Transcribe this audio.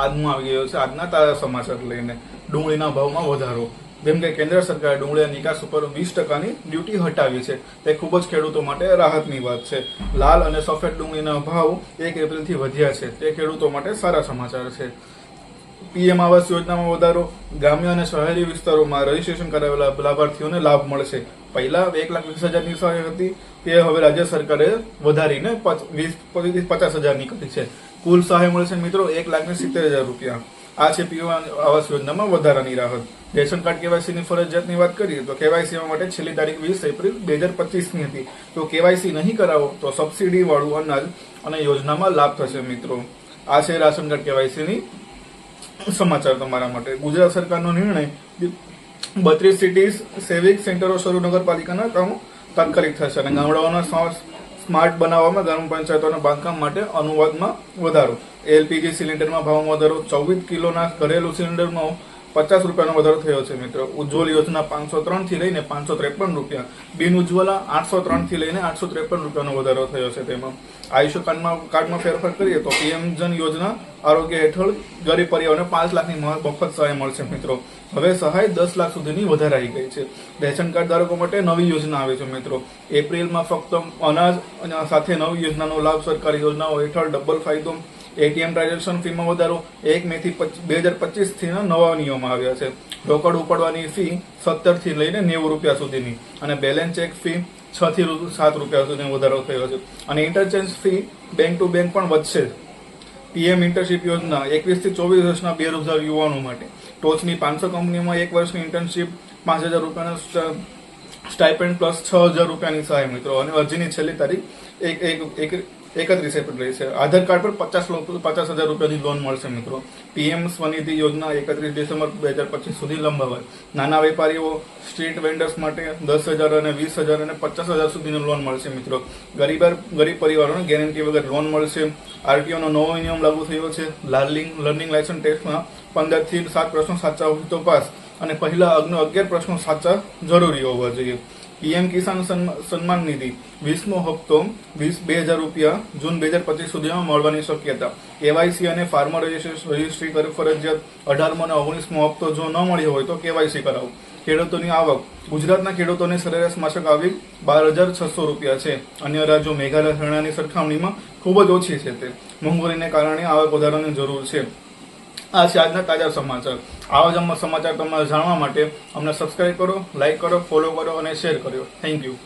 આજનું આવી ગયો છે. આજના સમાચાર લઈને ડુંગળીના ભાવમાં વધારો. જેમ કે કેન્દ્ર સરકારે ડુંગળીના નિકાસ ઉપર વીસ ટકાની ડ્યુટી હટાવી છે. તે ખૂબ જ ખેડૂતો માટે રાહતની વાત છે. લાલ અને સફેદ ડુંગળીના ભાવ એક એપ્રિલથી વધ્યા છે. તે ખેડૂતો માટે સારા સમાચાર છે. પીએમ આવાસ યોજનામાં વધારો, ગ્રામ્ય અને શહેરી વિસ્તારોમાં રજીસ્ટ્રેશન કરાવેલા લાભાર્થીઓને લાભ મળશે. પહેલા એક લાખ વીસ હજારની સહાય હતી, તે હવે રાજ્ય સરકારે વધારીને વીસ, પચાસ હજારની કરી છે. કુલ સહાય મળશે મિત્રો એક લાખને સિત્તેર હજાર રૂપિયા. આ છે પીએમ આવાસ યોજનામાં વધારાની રાહત. રેશન કાર્ડ કેવાયસીની ફરજિયાતની વાત કરીએ તો કેવાયસી માટે છેલ્લી તારીખ વીસ એપ્રિલ બે હજાર પચીસની હતી. તો કેવાયસી નહીં કરાવો તો સબસિડી વાળું અનાજ અને યોજનામાં લાભ થશે મિત્રો. આ છે રાશન કાર્ડ કેવાયસીની સમાચાર તમારા માટે? ગુજરાત સરકારનો નિર્ણય બત્રીસ સિટીઝ સેવિંગ સેન્ટરો શરૂ નગરપાલિકાના કામો તાત્કાલિક થશે અને ગામડાઓના સ્મા- સ્માર્ટ બનાવવામાં ગ્રામ પંચાયતોના બાંધકામ માટે અનુવાદમાં વધારો. એલપીજી સિલિન્ડરમાં ભાવમાં વધારો, ચોવીસ કિલોના ઘરેલું સિલિન્ડરમાં પચાસ રૂપિયાનો વધારો થયો છે મિત્રો. ઉજ્જવલ યોજના પાંચસો ત્રણથી લઈને પાંચસો ત્રેપન રૂપિયા. બિન ઉજ્જવલા આઠસો ત્રણથી લઈને આઠસો ત્રેપન રૂપિયાનો વધારો થયો છે તેમાં. આયુષ્ય કાર્ડમાં કાર્ડમાં ફેરફાર કરીએ તો પીએમ જન યોજના આરોગ્ય હેઠળ ગરીબ પરિવારને પાંચ લાખની મફત સહાય મળશે મિત્રો. હવે સહાય દસ લાખ સુધીની વધારાઈ ગઈ છે. રેશન કાર્ડ ધારકો માટે નવી યોજના આવે છે મિત્રો. એપ્રિલમાં ફક્ત અનાજ અને સાથે નવી યોજનાનો લાભ સરકારી યોજનાઓ હેઠળ ડબલ ફાયદો એટીએમ ટ્રાન્ઝેક્શન ફીમાં વધારો એક મે થી બે હજાર પચીસથી નવા નિયમો આવ્યા છે. રોકડ ઉપાડવાની ફી સત્તરથી લઈને નેવું રૂપિયા સુધીની અને બેલેન્સ ચેક ફી છ થી સાત રૂપિયા સુધીનો વધારો થયો છે. અને interchange fee bank to bank પણ વધશે. પીએમ ઇન્ટર્નશીપ યોજના એકવીસથી ચોવીસ વર્ષના બેરોજગાર યુવાનો માટે. ટોચની પાંચસો કંપનીમાં એક વર્ષની ઇન્ટર્નશીપ પાંચ હજાર રૂપિયાના સ્ટાઇપેન્ડ પ્લસ છ હજાર રૂપિયાની સહાય મિત્રો. અને અરજીની છેલ્લી તારીખ એક એક એક એકત્રીસ એપ્રિલ રહી છે. આધાર કાર્ડ પર પચાસ લોકો પચાસ હજાર રૂપિયાની લોન મળશે મિત્રો. પીએમ સ્વનિધિ યોજના એકત્રીસ ડિસેમ્બર બે હજાર પચીસ સુધી લંબાવાય. નાના વેપારીઓ, સ્ટ્રીટ વેન્ડર્સ માટે દસ હજાર અને વીસ હજાર અને પચાસ હજાર સુધીની લોન મળશે મિત્રો. ગરીબ ગરીબ પરિવારોને ગેરંટી વગર લોન મળશે. આરટીઓનો નવો નિયમ લાગુ થયો છે. લર્નિંગ લર્નિંગ લાયસન્સ ટેસ્ટમાં પંદરથી સાત પ્રશ્નો સાચા હોય તો પાસ. અને પહેલા અગ્ન અગિયાર પ્રશ્નો સાચા જરૂરી હોવા જોઈએ. પીએમ કિસાન સન્મા- સન્માન નિધિ, વીસમો હપ્તો, વીસ, બે હજાર રૂપિયા, જૂન બે હજાર પચીસ સુધીમાં મળવાની શક્યતા. કેવાયસી અને ફાર્મર રજિસ્ટ્રી ફરજિયાત અઢારમો અને ઓગણીસમો હપ્તો જો ન મળ્યો હોય તો કેવાયસી કરાવો. ખેડૂતોની આવક. ગુજરાતના ખેડૂતોની સરેરાશ માસક આવક બાર હજાર છસો રૂપિયા છે. અન્ય રાજ્યો મેઘાલય, હરિયાણાની સરખામણીમાં ખૂબ જ ઓછી છે તે. મોંઘવારીને કારણે આવક વધારવાની જરૂર છે. આ છે આજના તાજા સમાચાર. આવા જ સમાચાર તમારે જાણવા માટે અમને સબસ્ક્રાઈબ કરો લાઇક કરો ફોલો કરો અને શેર કરો થેન્ક યુ